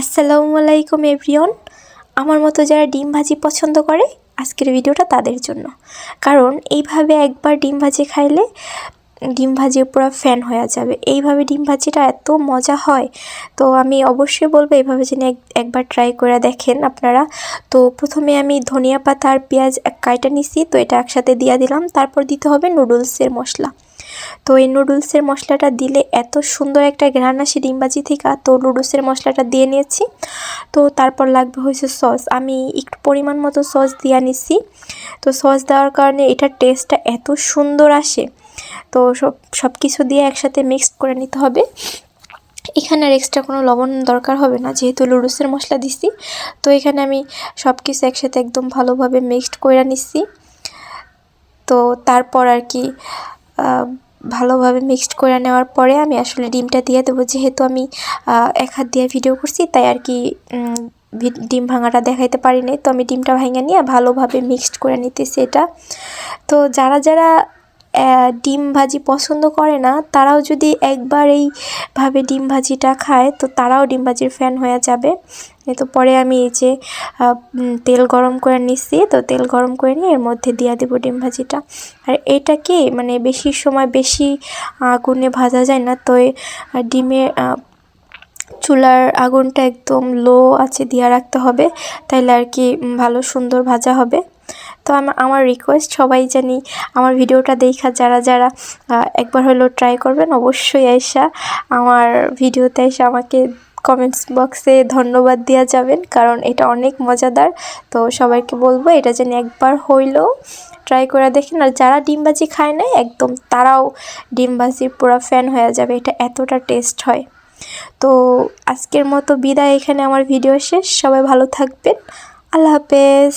আসসালামু আলাইকুম এভরিওন আমার মতো যারা ডিম ভাজি পছন্দ করে, আজকের ভিডিওটা তাদের জন্য। কারণ এইভাবে একবার ডিম ভাজি খাইলে ডিম ভাজি পুরো ফ্যান হয়ে যাবে। এইভাবে ডিম ভাজিটা এত মজা হয়, তো আমি অবশ্যই বলব এইভাবে যেন একবার ট্রাই করে দেখেন আপনারা। তো প্রথমে আমি ধনিয়া পাতা আর পেঁয়াজ কাইটা নিছি, তো এটা একসাথে দিয়ে দিলাম। তারপর দিতে হবে নুডলসের মশলা। তো এই নুডলসের মশলাটা দিলে এত সুন্দর একটা ঘ্রাণ আসে ডিমবাজি থেকে। তো নুডলসের মশলাটা দিয়ে নিয়েছি। তো তারপর লাগবে হয়েছে সস। আমি একটু পরিমাণ মতো সস দিয়ে নিছি। তো সস দেওয়ার কারণে এটার টেস্টটা এত সুন্দর আসে। তো সব সব কিছু দিয়ে একসাথে মিক্সড করে নিতে হবে। এখানে আর এক্সট্রা কোনো লবণ দরকার হবে না, যেহেতু লুডুসের মশলা দিছি। তো এখানে আমি সব কিছু একসাথে একদম ভালোভাবে মিক্সড করে নিচ্ছি তো তারপর আর কি ভালোভাবে মিক্সড করে নেওয়ার পরে আমি আসলে ডিমটা দিয়ে দেবো। যেহেতু আমি এক হাত দিয়ে ভিডিও করছি, তাই আর কি ডিম ভাঙাটা দেখাইতে পারি নাই। তো আমি ডিমটা ভাঙা নিয়ে ভালোভাবে মিক্সড করে নিতেছি এটা। তো যারা যারা ডিম ভাজি পছন্দ করে না, তারাও যদি একবার এইভাবে ডিম ভাজিটা খায়, তো তারাও ডিম ভাজির ফ্যান হয়ে যাবে। তো পরে আমি এই যে তেল গরম করে নিচ্ছি, তো তেল গরম করে নিয়ে এর মধ্যে দিয়ে দেবো ডিম ভাজিটা। আর এটা কি মানে বেশি সময় বেশি আগুনে ভাজা যায় না? তো ডিমে চুলার আগুনটা একদম লো আছে, দিয়ে রাখতে হবে, তাইলে আর কি ভালো সুন্দর ভাজা হবে। তো আমার রিকোয়েস্ট সবাই জানি আমার ভিডিওটা দেখা যারা যারা একবার হলেও ট্রাই করবেন অবশ্যই আইসা আমার ভিডিওতে এসে আমাকে কমেন্টস বক্সে ধন্যবাদ দেওয়া যাবেন, কারণ এটা অনেক মজাদার। তো সবাইকে বলব এটা যেন একবার হইলেও ট্রাই করে দেখেন। আর যারা ডিমবাজি খায় না একদম তারাও ডিমবাজির পুরো ফ্যান হয়ে যাবে, এটা এতটা টেস্ট হয়। তো আজকের মতো বিদায়, এখানে আমার ভিডিও শেষ। সবাই ভালো থাকবেন। আল্লাহ হাফেজ।